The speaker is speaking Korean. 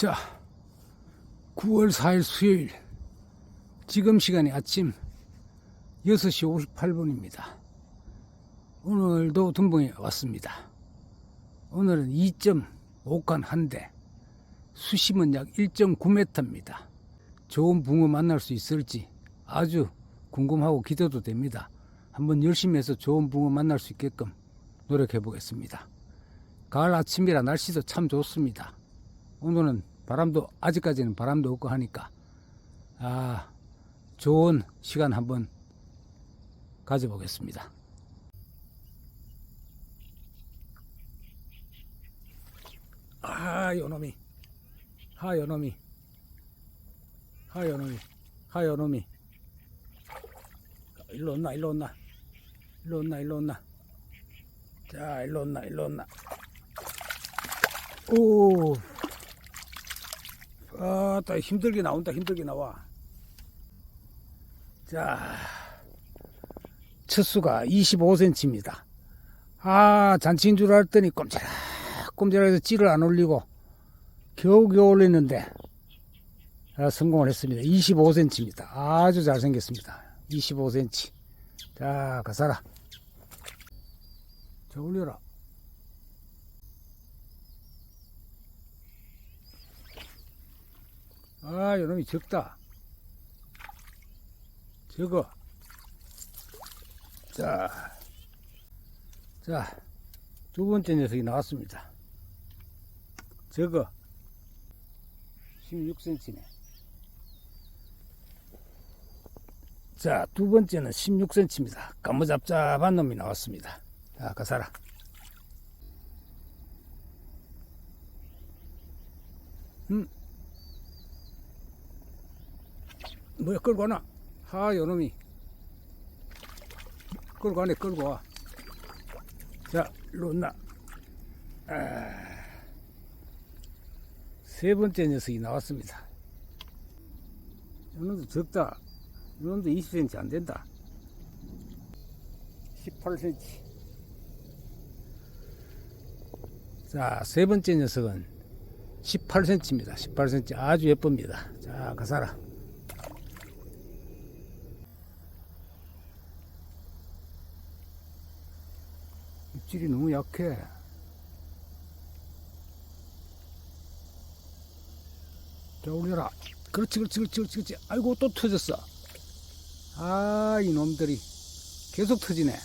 자, 9월 4일 수요일. 지금 시간이 아침 6시 58분입니다. 오늘도 둔봉에 왔습니다. 오늘은 2.5간 한 대, 수심은 약 1.9m입니다. 좋은 붕어 만날 수 있을지 아주 궁금하고 기대도 됩니다. 한번 열심히 해서 좋은 붕어 만날 수 있게끔 노력해 보겠습니다. 가을 아침이라 날씨도 참 좋습니다. 오늘은 바람도 아직까지는 바람도 없고 하니까. 아 좋은 시간 한번 가져보겠습니다. 아 요놈이. 하 요놈이. 하 요놈이. 하 요놈이. 일로 온나 일로 온나. 일로 온나 일로 온나. 자 일로 온나 일로 온나. 오 아따 힘들게 나온다. 힘들게 나와. 자 첫 수가 25cm입니다 아 잔치인 줄 알았더니 꼼지락 꼼지락해서 찌를 안 올리고 겨우겨우 올리는데 아, 성공을 했습니다. 25cm입니다 아주 잘생겼습니다. 25cm 자 가사라. 자 올려라 아, 요놈이 적다. 적어. 자, 자, 두 번째 녀석이 나왔습니다. 적어. 16cm네. 자, 두 번째는 16cm입니다. 까무잡잡한 놈이 나왔습니다. 자, 가사라. 음, 뭐야 끌고 와나 하 요놈이. 끌고 가네 끌고 와자 온나. 아, 세 번째 녀석이 나왔습니다. 요놈도 적다. 요놈도 20cm 안 된다. 18cm 자 세 번째 녀석은 18cm입니다. 18cm 아주 예쁩니다. 자 가사라 입질이 너무 약해. 자, 올려라. 그렇지, 그렇지, 그렇지, 그렇지, 그렇지. 아이고, 또 터졌어. 아, 이놈들이. 계속 터지네.